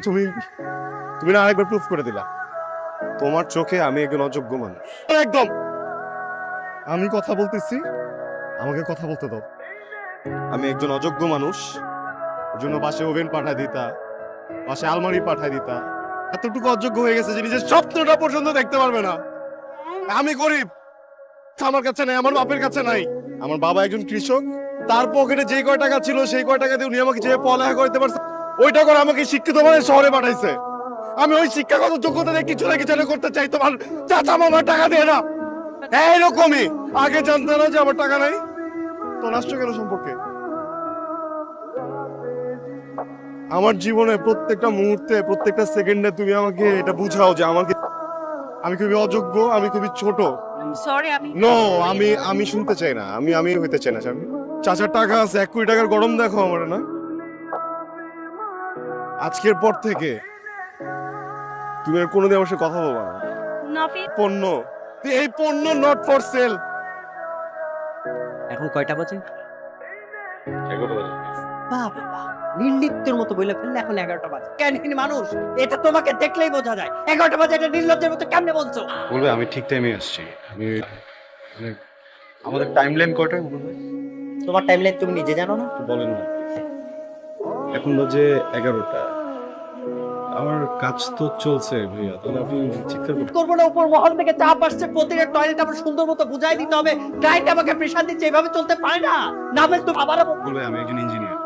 তুমি তুমি না আরেকবার প্রুফ করে দিলা। তোমার চোখে আমি একজন অযোগ্য মানুষ। একদম। আমি কথা বলতেছি আমাকে কথা বলতে দাও। আমি একজন অযোগ্য মানুষ জন্য বাসে ওভেন পাঠায় দিতা বাসে আলমারি পাঠায় দিতা। এতটুকু অযোগ্য হয়ে গেছে যে নিজের স্বপ্নটা পর্যন্ত দেখতে পারবে না। আমি গরিব আমার কাছে নাই আমার বাপের কাছে নাই। আমার বাবা একজন কৃষক তার পকেটে যে কয় টাকা ছিল সেই কয় টাকা দিয়ে উনি আমাকে যে পড়ালেখা করতে পারছে ওইটা করে আমাকে শিক্ষিত মানে শহরে পাঠাইছে। আমি ওই শিক্ষাগত যোগ্যতা দিয়ে কিছু না কিছু করতে চাই তোমার চাচা মামার টাকা দিয়ে না। এইরকমই। আগে জানতে না যে আমার টাকা নাই তো নষ্ট কেন সম্পর্কে? আমার জীবনে প্রত্যেকটা মুহূর্তে প্রত্যেকটা সেকেন্ডে তুমি আমাকে এটা বুঝাও যে আমাকে আমি খুবই অযোগ্য আমি খুবই ছোট। নো আমি আমি শুনতে চাই না। আমি আমি হইতে চাই না চাচার টাকা আছে এক কোটি টাকার গরম দেখো আমার না। আজকের পর থেকে তুমি আর কোনোদিন আমার সাথে কথা বলবা না। নাফিস। পণ্য। এই পণ্য নট ফর সেল এখন কয়টা বাজে? বাবা নির্লিপ্তের মতো বইলে ফেললে এখন এগারোটা বাজে। কেন মানুষ? এটা তোমাকে দেখলেই বোঝা যায়। এগারোটা বাজে এটা নির্লজ্জের মতো কেমনে বলছো? বলবে আমি ঠিক টাইমে আসছি। আমি মানে আমাদের টাইম লাইন বলবে তোমার টাইম লাইন তুমি নিজে জানো না? বলেন না। এখন বাজে এগারোটা। আমার কাজ তো চলছে ভাইয়া তাহলে আপনি চিৎকার করতে করব না উপর মহল থেকে চাপ আসছে প্রতিটা টয়লেট আমার সুন্দর মতো বুঝাই দিতে হবে। ক্লায়েন্ট আমাকে প্রেশার দিচ্ছে এভাবে চলতে পারে না। নামে তো আবারও বল- বলবে আমি একজন ইঞ্জিনিয়ার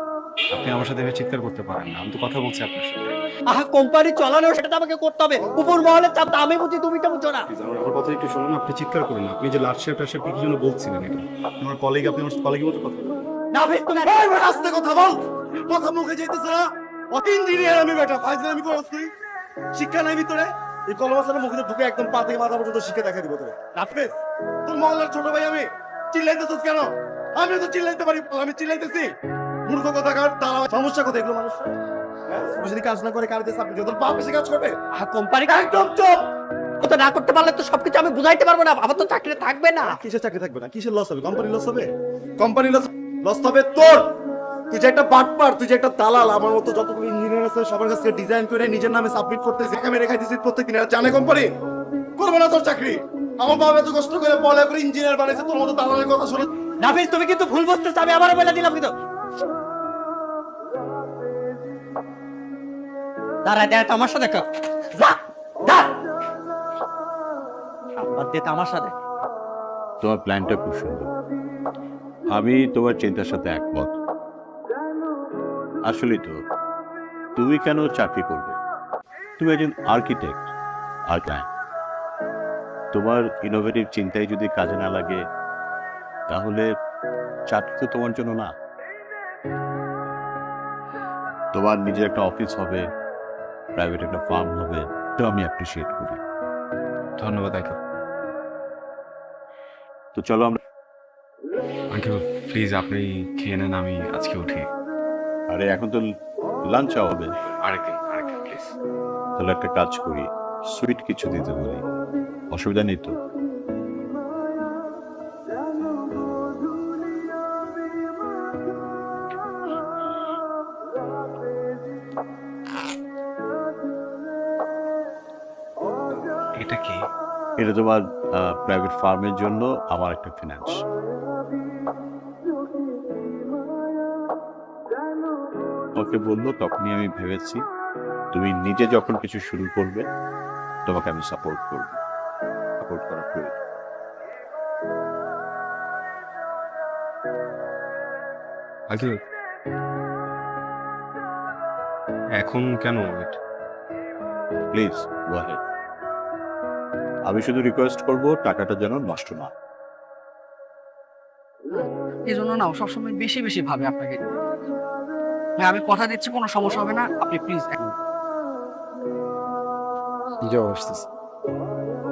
আপনি আমার সাথে চিৎকার করতে পারেন না। আমি তো কথা বলছি আপনার সাথে। আহা কোম্পানি চালানো সেটা তো আমাকে করতে হবে। উপর মহলের চাপ তো আমি বুঝি তুমি তো বুঝো না। আমার কথা একটু শুনুন আপনি চিৎকার করুন আপনি যে লাস্ট আসে আপনি কি জন্য বলছিলেন এটা? আমার কলিগ আপনি আমার কলিগের মতো কথা বলেন। নাফিস তুমি আস্তে কথা বল। কথা মুখে যাইতেছে না। ইঞ্জিনিয়ার আমি বেটা ফাইজলামি করছি শিক্ষা নাই ভিতরে। এই কলম মুখে ঢুকে একদম পা থেকে মাথা পর্যন্ত শিক্ষা দেখা দিব তোরে। রাফেজ তোর মহল্লার ছোট ভাই আমি। চিল্লাইতেছিস কেন? আমি তো চিল্লাইতে পারি আমি চিল্লাইতেছি। মূর্খ কথা কার তারা সমস্যা কোথায় এগুলো মানুষ যদি কাজ না করে কার দিয়ে আপনি তোর বাপ এসে কাজ করবে? কোম্পানি একদম চুপ! না করতে পারলে তো সবকিছু আমি বুঝাইতে পারব না। আমার তো চাকরি থাকবে না। কিসের চাকরি থাকবে না? কিসের লস হবে? কোম্পানি লস হবে? কোম্পানি লস লস হবে তোর। তুই যে একটা বাটপার তুই যে একটা দালাল আমার মতো যতগুলো ইঞ্জিনিয়ার আছে সবার কাছে ডিজাইন করে নিজের নামে সাবমিট করতেছিস আমি রেখাই দিছিস প্রত্যেকদিন। আর জানে কোম্পানি করবে না তোর চাকরি। আমার বাবা এত কষ্ট করে পড়া করে ইঞ্জিনিয়ার বানাইছে তোর মতো দালালের কথা শুনে। নাফিস তুমি কিন্তু ভুল বুঝতেছো আমি আবারও বলে দিলাম কিন্তু। দাঁড়া দাঁড়া তামাশা দেখো। বাদ দিয়ে তামাশা দেখ। তোমার প্ল্যানটা খুব সুন্দর। আমি তোমার চিন্তার সাথে একমত। আসলেই তো তুমি কেন চাকরি করবে? তুমি একজন আর্কিটেক্ট আর ক্লায়েন্ট তোমার ইনোভেটিভ চিন্তায় যদি কাজে না লাগে তাহলে চাকরি তো তোমার জন্য না। তোমার নিজের একটা অফিস হবে প্রাইভেট একটা ফার্ম হবে তো আমি অ্যাপ্রিসিয়েট করি। ধন্যবাদ তো চলো আমরা প্লিজ আপনি খেয়ে নেন আমি আজকে উঠি। আরে এখন তো লাঞ্চ হবে আরেকদিন আরেকদিন প্লিজ তাহলে একটা কাজ করি সুইট কিছু দিতে বলি। অসুবিধা নেই তো? এটা কি? এটা তোমার প্রাইভেট ফার্মের জন্য আমার একটা ফিনান্স ওকে বলল তখনই আমি ভেবেছি তুমি নিজে যখন কিছু শুরু করবে তোমাকে আমি সাপোর্ট করব। সাপোর্ট করা প্রয়োজন। আঙ্কেল এখন কেন প্লিজ গো ahead. আমি শুধু রিকোয়েস্ট করব টাকাটা যেন নষ্ট না। এই জন্য না সবসময় বেশি বেশি ভাবে আপনাকে হ্যাঁ আমি কথা দিচ্ছি কোনো সমস্যা হবে না। আপনি প্লিজ যাও আসতেছি।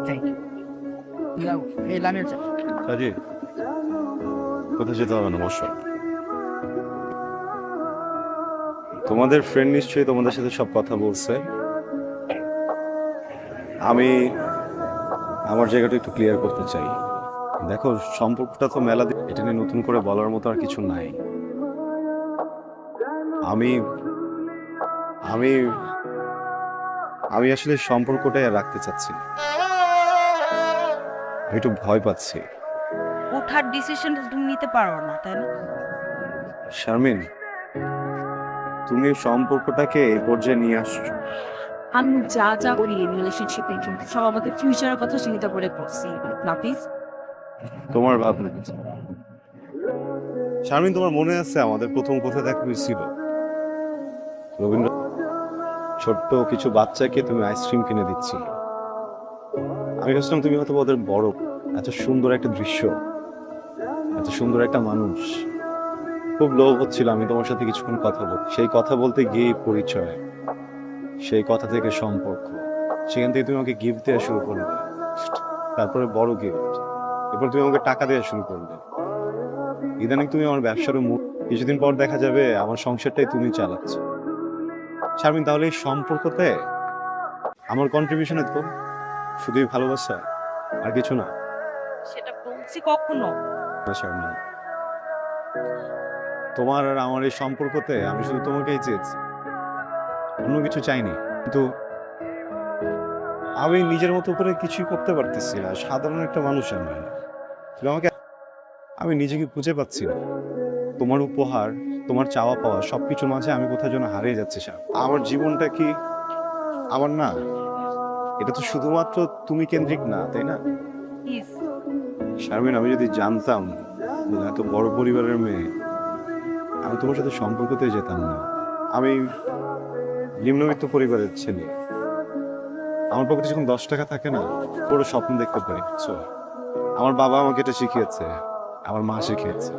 থ্যাংক ইউ এই লামিয়ে যান কাজে কোথায় যেতে হবে না তোমাদের ফ্রেন্ড নিশ্চয়ই তোমাদের সাথে সব কথা বলছে। আমি আমার জায়গাটা একটু ক্লিয়ার করতে চাই। দেখো সম্পর্কটা তো মেলা এটা নিয়ে নতুন করে বলার মতো আর কিছু নাই। আমি আমি আমি আসলে সম্পর্কটাই আর রাখতে চাচ্ছি না। একটু ভয় পাচ্ছি। ওঠার ডিসিশনটা তুমি নিতে পারো না তাই না? শারমিন তুমি সম্পর্কটাকে এই পর্যায়ে নিয়ে আসছো। আমি যা যা করি রিলেশনশিপে কিন্তু সব আমাদের ফিউচারের কথা চিন্তা করে করছি নাফিস তোমার ভাবনা শারমিন তোমার মনে আছে আমাদের প্রথম কোথায় দেখা হয়েছিল রবীন্দ্র ছোট্ট কিছু বাচ্চাকে তুমি আইসক্রিম কিনে দিচ্ছি। আমি ভাবছিলাম তুমি হয়তো ওদের বড়। এত সুন্দর একটা দৃশ্য। এত সুন্দর একটা মানুষ। খুব লোভ হচ্ছিল আমি তোমার সাথে কিছুক্ষণ কথা বল সেই কথা বলতে গিয়ে পরিচয়। সেই কথা থেকে সম্পর্ক। সেখান থেকে তুমি আমাকে গিফট দেওয়া শুরু করলে। তারপরে বড় গিফট এরপর তুমি আমাকে টাকা দেওয়া শুরু করলে। ইদানিং তুমি আমার ব্যবসারও মুখ কিছুদিন পর দেখা যাবে আমার সংসারটাই তুমি চালাচ্ছ। শারমিন তাহলে এই সম্পর্কতে আমার কন্ট্রিবিউশনে তো শুধুই ভালোবাসা আর কিছু না? সেটা বলছি কখনো। শারমিন তোমার আর আমার এই সম্পর্কতে আমি শুধু তোমাকেই চেয়েছি। অন্য কিছু চাইনি। কিন্তু আমি নিজের মতো করে কিছুই করতে পারতেছি না। সাধারণ একটা মানুষ আমি। তুমি আমাকে আমি নিজেকে খুঁজে পাচ্ছি না। তোমার উপহার তোমার চাওয়া পাওয়া সবকিছুর মাঝে আমি কোথাও যেন হারিয়ে যাচ্ছি স্যার আমার জীবনটা কি আমার না? এটা তো শুধুমাত্র তুমি কেন্দ্রিক না তাই না? শারমিন আমি যদি জানতাম এত বড় পরিবারের মেয়ে আমি তোমার সাথে সম্পর্কতে যেতাম না। আমি নিম্নবিত্ত পরিবারের ছেলে। আমার পক্ষে যখন দশ টাকা থাকে না পুরো স্বপ্ন দেখতে পারি বুঝছ? আমার বাবা আমাকে এটা শিখিয়েছে আমার মা শিখিয়েছে।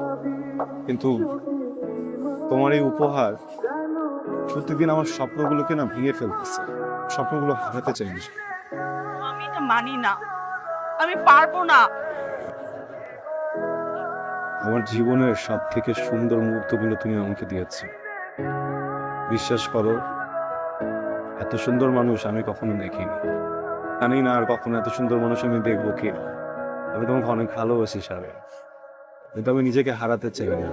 কিন্তু তোমার এই উপহার প্রতিদিন আমার স্বপ্নগুলোকে না ভেঙে ফেলতেছে। স্বপ্নগুলো হারাতে চাই না। আমি এটা মানি না। আমি পারব না। আমার জীবনের সব থেকে সুন্দর মুহূর্তগুলো তুমি আমাকে দিয়েছ। বিশ্বাস করো এত সুন্দর মানুষ আমি কখনো দেখিনি। জানি না আর কখনো এত সুন্দর মানুষ আমি দেখব কি আমি তোমাকে অনেক ভালোবাসি সারে কিন্তু আমি নিজেকে হারাতে চাই না।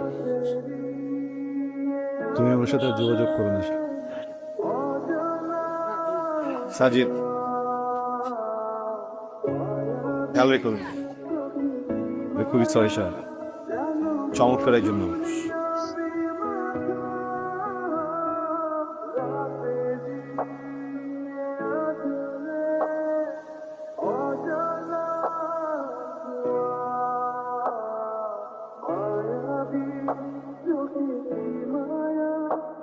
তুমি আমার সাথে যোগাযোগ করো না। সাজিদ খেয়াল রেখো। খুবই সরি স্যার। চমৎকার মানুষ।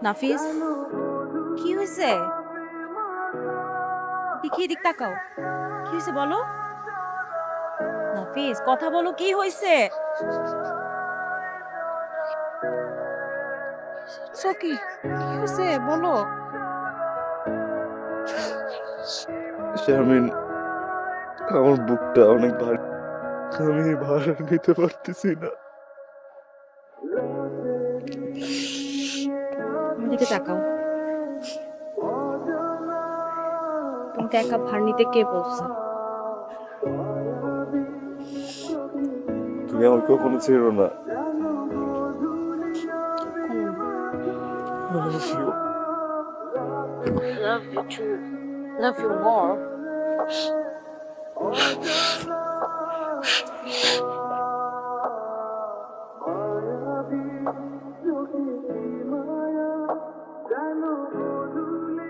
নাফিস? কি হয়েছে দেখি এদিক তাকাও। কি হয়েছে বলো? নাফিস, কথা বলো, কি হয়েছে সকি কি হয়েছে বলো। শারমিন আমার বুকটা অনেক ভারী। আমি ভার নিতে পারতেছি না। দিকে তাকাও। তোমাকে একা ভার নিতে কে বলছে? তুমি আমার কখনো ছেড়ো না। Love you. Too. Love you more. Kanu bodule